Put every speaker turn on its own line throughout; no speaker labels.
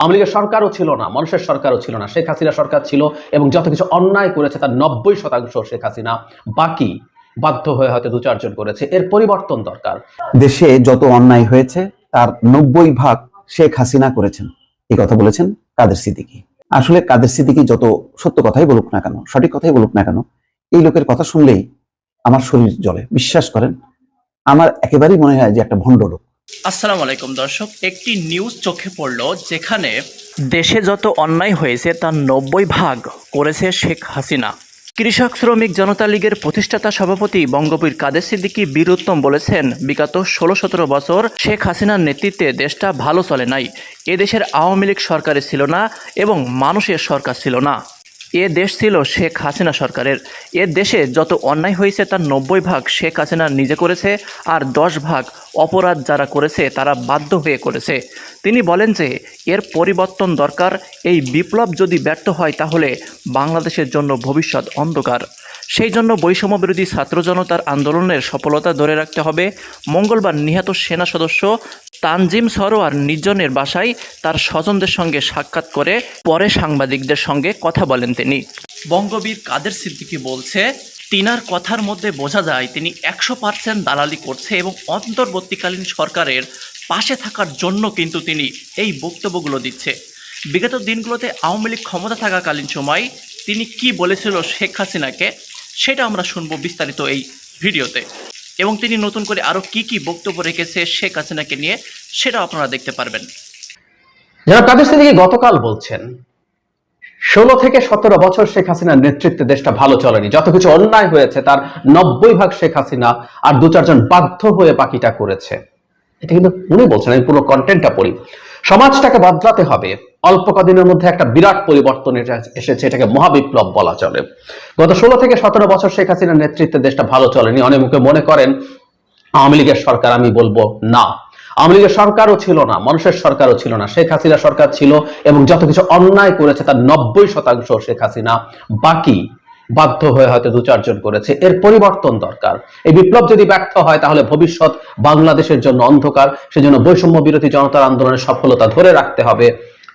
আওয়ামী লীগের সরকারও ছিল না, মানুষের সরকারও ছিল না। শেখ হাসিনা সরকার ছিল এবং যত কিছু অন্যায় করেছে তার নব্বই শতাংশ শেখ হাসিনা বাকি বাধ্য হয়ে হয়তো দু চারজন করেছে। এর পরিবর্তন দরকার।
দেশে যত অন্যায় হয়েছে, তার নব্বই ভাগ শেখ হাসিনা করেছেন। এই কথা বলেছেন কাদের সিদ্দিকি। আসলে কাদের সিদ্দিকি যত সত্য কথাই বলুক না কেন, সঠিক কথাই বলুক না কেন, এই লোকের কথা শুনলেই আমার শরীর জ্বলে। বিশ্বাস করেন, আমার একেবারেই মনে হয় যে একটা ভণ্ড লোক।
আসসালামু আলাইকুম দর্শক, একটি নিউজ চোখে পড়ল যেখানে দেশে যত অন্যায় হয়েছে, তার নব্বই ভাগ করেছে শেখ হাসিনা। কৃষক, শ্রমিক, জনতা লীগের প্রতিষ্ঠাতা সভাপতি বঙ্গবীর কাদের সিদ্দিকী বীর উত্তম বলেছেন, বিগত ষোলো সতেরো বছর শেখ হাসিনার নেতৃত্বে দেশটা ভালো চলে নাই। এদেশের আওয়ামী লীগ সরকারে ছিল না এবং মানুষের সরকার ছিল না। এ দেশ ছিল শেখ হাসিনা সরকারের। এ দেশে যত অন্যায় হয়েছে, তার নব্বই ভাগ শেখ হাসিনা নিজে করেছে আর দশ ভাগ অপরাধ যারা করেছে, তারা বাধ্য হয়ে করেছে। তিনি বলেন যে, এর পরিবর্তন দরকার, এই বিপ্লব যদি ব্যর্থ হয়, তাহলে বাংলাদেশের জন্য ভবিষ্যৎ অন্ধকার। সেই জন্য বৈষম্য বিরোধী ছাত্র জনতার আন্দোলনের সফলতা ধরে রাখতে হবে। মঙ্গলবার নিহত সেনা সদস্য তানজিম সরোয়ার নির্জনের বাসায় তার স্বজনদের সঙ্গে সাক্ষাৎ করে পরে সাংবাদিকদের সঙ্গে কথা বলেন তিনি। বঙ্গবীর কাদের সিদ্দিকী বলছে তিনার কথার মধ্যে বোঝা যায় তিনি একশো পার্সেন্ট দালালি করছে এবং অন্তর্বর্তীকালীন সরকারের পাশে থাকার জন্য কিন্তু তিনি এই বক্তব্যগুলো দিচ্ছে। বিগত দিনগুলোতে আওয়ামী লীগ ক্ষমতা থাকাকালীন সময় তিনি কি বলেছিল শেখ হাসিনাকে সেটা আমরা শুনব বিস্তারিত এই ভিডিওতে। এবং তিনি নতুন করে আরও কি কি বক্তব্য রেখেছে শেখ হাসিনাকে নিয়ে সেটা আপনারা দেখতে পারবেন।
যারা কাদের সিদ্দিকি গতকাল বলছেন, ষোলো থেকে সতেরো বছর শেখ হাসিনার নেতৃত্বে দেশটা ভালো চলেনি। যত কিছু অন্যায় হয়েছে, তার নব্বই ভাগ শেখ হাসিনা আর দু চারজন বাধ্য হয়ে বাকিটা করেছে। এটা কিন্তু উনি বলছেন, আমি পুরো কন্টেন্টটা পড়ি। সমাজটাকে বদলাতে হবে। অল্প কদিনের মধ্যে একটা বিরাট পরিবর্তন এসেছে, এটাকে মহাবিপ্লব বলা চলে। গত ষোলো থেকে সতেরো বছর শেখ হাসিনার নেতৃত্বে দেশটা ভালো চলেনি। অনেক মুখে মনে করেন, আওয়ামী লীগের সরকার আমি বলব না। আওয়ামী লীগের সরকারও ছিল না, মানুষের সরকারও ছিল না। শেখ হাসিনা সরকার ছিল এবং যত কিছু অন্যায় করেছে তার নব্বই শতাংশ শেখ হাসিনা বাকি। বাধ্য হয়ে হয়তো দু চারজন করেছে। এর পরিবর্তন দরকার। এই বিপ্লব যদি ব্যর্থ হয়, তাহলে ভবিষ্যৎ বাংলাদেশের জন্য অন্ধকার, সেজন্য বৈষম্য বিরোধী জনতার আন্দোলনের সফলতা ধরে রাখতে হবে।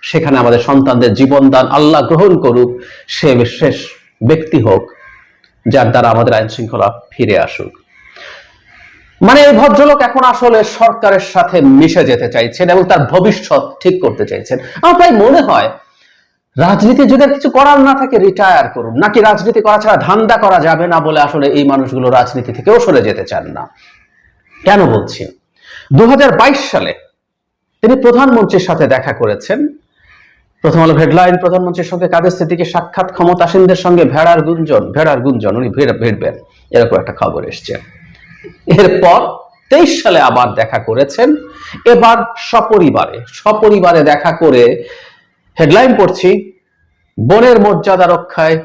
সেখানে আমাদের সন্তানদের জীবনদান আল্লাহ গ্রহণ করুক, সে শেষ ব্যক্তি হোক, যার দ্বারা আমাদের আইন শৃঙ্খলা ফিরে আসুক। মানে এই ভদ্রলোক এখন আসলে সরকারের সাথে মিশে যেতে চাইছেন এবং তার ভবিষ্যৎ ঠিক করতে চাইছেন। আমার প্রায় মনে হয় রাজনীতি যদি কিছু করার না থাকে রিটায়ার করুন। নাকি রাজনীতি করা ছাড়া ধান্দা করা যাবে না বলে আসলে এই মানুষগুলো রাজনীতি থেকেও সরে যেতে চান না? কেন বলছি? দু সালে তিনি প্রধানমন্ত্রীর সাথে দেখা করেছেন। প্রথম আলো হেডলাইন প্রধানমন্ত্রীর সঙ্গে কাদের স্থিতিকে সাক্ষাৎ ক্ষমতাসীনদের সঙ্গে ভেড়ার গুঞ্জন ভেড়ার গুঞ্জন, উনি ভেড়- ভিড়বেন। এরকম একটা খবর এসছে। এরপর তেইশ সালে আবার দেখা করেছেন। এবার সপরিবারে সপরিবারে দেখা করে হেডলাইন পড়ছি, বনের মর্যাদা রক্ষায়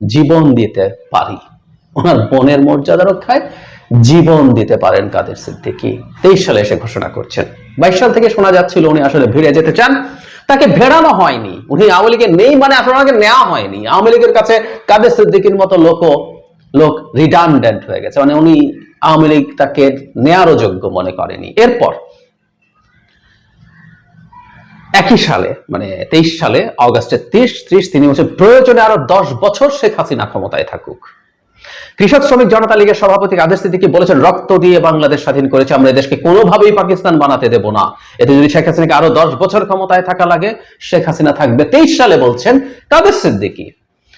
জীবন দিতে পারি। ওনার বনের মর্যাদা রক্ষায় জীবন দিতে পারেন কাদের সিদ্দিকি। তেইশ সালে এসে ঘোষণা করছেন। বাইশ সাল থেকে শোনা যাচ্ছিল উনি আসলে ভিড়ে যেতে চান। তাকে ভেড়ানো হয়নি। উনি আওয়ামী লীগে নেই মানে আসলে ওনাকে নেওয়া হয়নি। আওয়ামী লীগের কাছে কাদের সিদ্দিকির মতো লোক লোক রিডান্ডেন্ট হয়ে গেছে। মানে উনি আওয়ামী লীগ তাকে নেয়ারও যোগ্য মনে করেনি। এরপর একই সালে মানে তেইশ সালে, অগাস্টের তিরিশ ত্রিশ তিনি বলছেন প্রয়োজনে আরও দশ বছর শেখ হাসিনা ক্ষমতায় থাকুক। কৃষক শ্রমিক জনতা লীগের সভাপতি কাদের সিদ্দিকী বলেছেন, রক্ত দিয়ে বাংলাদেশ স্বাধীন করেছে, আমরা এদেশকে কোনোভাবেই পাকিস্তান বানাতে দেব না। এতে যদি শেখ হাসিনাকে আরও দশ বছর ক্ষমতায় থাকা লাগে, শেখ হাসিনা থাকবে। তেইশ সালে বলছেন, কাদের সিদ্দিকী?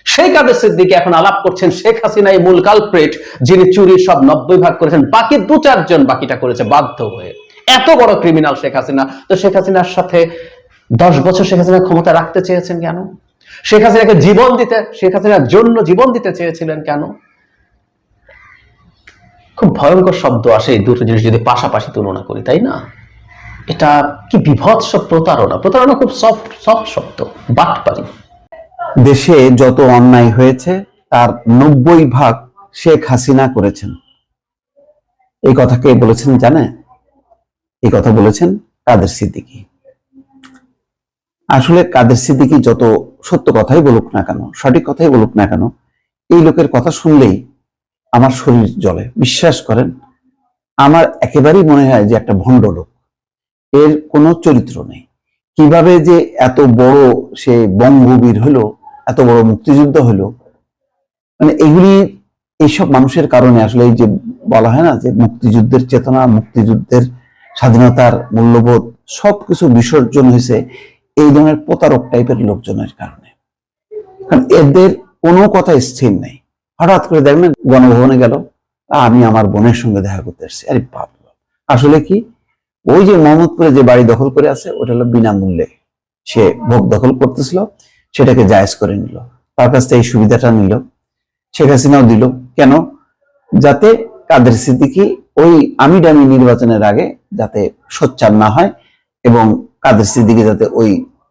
সেই কাদের সিদ্দিকী এখন আলাপ করছেন, শেখ হাসিনাই মূল কালপ্রেট যিনি চুরির সব নব্বই ভাগ করেছেন, বাকি দু চারজন বাকিটা করেছে, বাধ্য হয়ে। এত বড় ক্রিমিনাল শেখ হাসিনা। তো শেখ হাসিনার সাথে দশ বছর শেখ হাসিনা ক্ষমতা রাখতে চেয়েছেন কেন? শেখ হাসিনাকে জীবন দিতে, শেখ হাসিনার জন্য জীবন দিতে চেয়েছিলেন কেন? খুব ভয়ঙ্কর শব্দ আসে এই দুটো জিনিস যদি পাশাপাশি তুলনা করি, তাই না? এটা কি বিভৎস প্রতারণা? প্রতারণা খুব সফট সফট শব্দ, বাটপারি।
দেশে যত অন্যায় হয়েছে, তার নব্বই ভাগ শেখ হাসিনা করেছেন। এই কথা কে বলেছেন জানে? এই কথা বলেছেন কাদের সিদ্দিকী? আসলে কাদের সিদ্দিকী যত সত্য কথাই বলুক না কেন, সঠিক কথাই বলুক না কেন, এই লোকের কথা শুনলেই আমার শরীর জ্বলে। বিশ্বাস করেন, আমার একেবারেই মনে হয় যে একটা ভণ্ড লোক। এর কোনো চরিত্র নেই। কীভাবে যে এত বড় সে বঙ্গবীর হলো, এত বড় মুক্তিযুদ্ধ হলো মানে এগুলি, এইসব মানুষের কারণে আসলে এই যে বলা হয় না যে মুক্তিযুদ্ধের চেতনা, মুক্তিযুদ্ধের স্বাধীনতার মূল্যবোধ, সবকিছু বিসর্জন হয়েছে এই ধরনের প্রতারক টাইপের লোকজনের কারণে। কারণ এদের কোনো কথা স্থির নেই। হঠাৎ করে দেখবেন গণভবনে গেল, আমি আমার বোনের সঙ্গে দেখা করতে এসেছি। আরে বাপ আসলে কি? ওই যে মোহাম্মদপুরে যে বাড়ি দখল করে আছে, ওটা হলো বিনামূল্যে। সে ভোগ দখল করতেছিল, সেটাকে জায়েজ করে নিল। তার কাছ থেকে এই সুবিধাটা নিল। শেখ হাসিনাও দিল। কেন? যাতে কাদের সিদ্দিকি ওই আমি ডামি নির্বাচনের আগে যাতে সোচ্চার না হয় এবং কাদের সিদ্দিকি যাতে ওই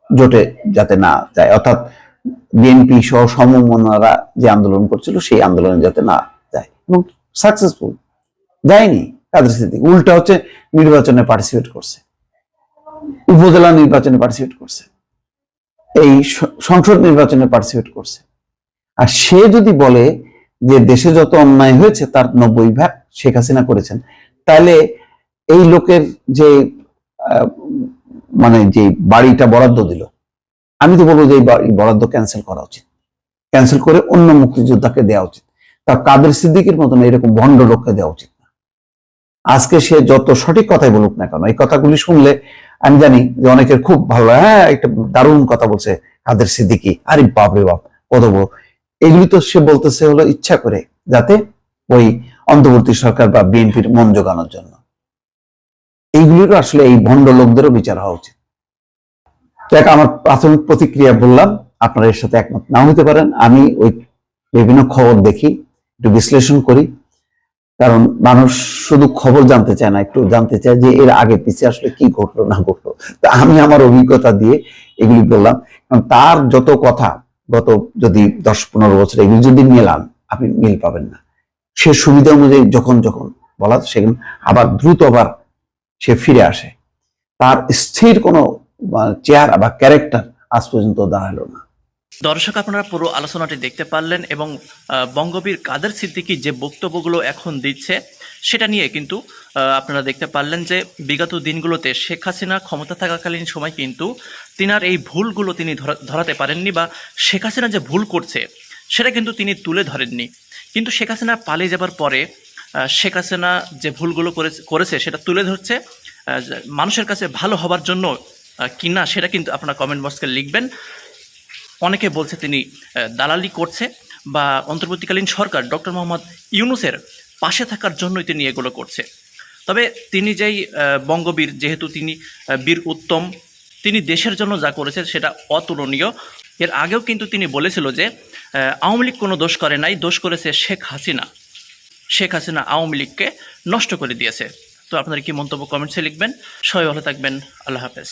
জোটে যাতে না যায়। অর্থাৎ বিএনপি সহ সমমনারা যে আন্দোলন করছিল, সেই আন্দোলনে যাতে না যায়। এবং সাকসেসফুল যায়নি কাদের সিদ্দিকি। উল্টা হচ্ছে নির্বাচনে পার্টিসিপেট করছে। উপজেলা নির্বাচনে পার্টিসিপেট করছে। এই সংসদ নির্বাচনে পার্টিসিপেট করছে। আর সে যদি বলে যে দেশে যত অন্যায় হয়েছে, তার নব্বই ভাগ শেখ হাসিনা করেছেন, তাহলে এই লোকের যে মানে যে বাড়িটা বরাদ্দ দিল, আমি তো বলব যে বরাদ্দ ক্যান্সেল করা উচিত। ক্যান্সেল করে অন্য মুক্তিযোদ্ধাকে দেওয়া উচিত। তা কাদের সিদ্দিকের মতন এরকম ভণ্ড লোককে দেওয়া উচিত না? আজকে সে যত সঠিক কথাই বলুক না কেন, এই কথাগুলি শুনলে আমি জানি যে অনেকের খুব ভালো হ্যাঁ একটা দারুণ কথা বলছে কাদের সিদ্দিকি, আরে বাপ রে বাপ, কত বড়। এগুলি তো সে বলতেছে হলো ইচ্ছা করে, যাতে ওই অন্তর্বর্তী সরকার বা বিএনপির মন জোগানোর জন্য। এইগুলিরও আসলে এই ভণ্ড লোকদেরও বিচার হওয়া উচিত। তো দেখ আমার প্রাথমিক প্রতিক্রিয়া বললাম, আপনারা এর সাথে একমত নাও হতে পারেন। আমি ওই বিভিন্ন খবর দেখি, একটু বিশ্লেষণ করি। কারণ মানুষ শুধু খবর জানতে চায় না, একটু জানতে চায় যে এর আগে পিছিয়ে আসলে কি ঘটলো, না ঘটলো। তা আমি আমার অভিজ্ঞতা দিয়ে এগুলি বললাম। কারণ তার যত কথা, গত যদি দশ পনেরো বছর এগুলি যদি মেলান, আপনি মিল পাবেন না। সে সুবিধা অনুযায়ী যখন যখন বলা সেখানে আবার দ্রুত আবার সে ফিরে আসে। তার স্থির কোনো চেহারা বা ক্যারেক্টার আজ পর্যন্ত দাঁড়াল না।
দর্শক, আপনারা পুরো আলোচনাটি দেখতে পারলেন এবং বঙ্গবীর কাদের সিদ্দিকী যে বক্তব্যগুলো এখন দিচ্ছে, সেটা নিয়ে কিন্তু আপনারা দেখতে পারলেন যে বিগত দিনগুলোতে শেখ হাসিনা ক্ষমতা থাকাকালীন সময় কিন্তু তিনার এই ভুলগুলো তিনি ধরা- ধরাতে পারেননি বা শেখ হাসিনা যে ভুল করছে, সেটা কিন্তু তিনি তুলে ধরেননি। কিন্তু শেখ হাসিনা পালিয়ে যাবার পরে শেখ হাসিনা যে ভুলগুলো করেছে- করেছে, সেটা তুলে ধরছে। মানুষের কাছে ভালো হবার জন্য কিনা সেটা কিন্তু আপনারা কমেন্ট বক্সকে লিখবেন। অনেকে বলছে তিনি দালালি করছে বা অন্তর্বর্তীকালীন সরকার ডক্টর মোহাম্মদ ইউনুসের পাশে থাকার জন্যই তিনি এগুলো করছে। তবে তিনি যেই বঙ্গবীর, যেহেতু তিনি বীর উত্তম, তিনি দেশের জন্য যা করেছেন সেটা অতুলনীয়। এর আগেও কিন্তু তিনি বলেছিল যে আওয়ামী লীগ কোনো দোষ করে নাই, দোষ করেছে শেখ হাসিনা। শেখ হাসিনা আওয়ামী লীগকে নষ্ট করে দিয়েছে। তো আপনারা কি মন্তব্য কমেন্টসে লিখবেন? সবাই ভালো থাকবেন। আল্লাহ হাফেজ।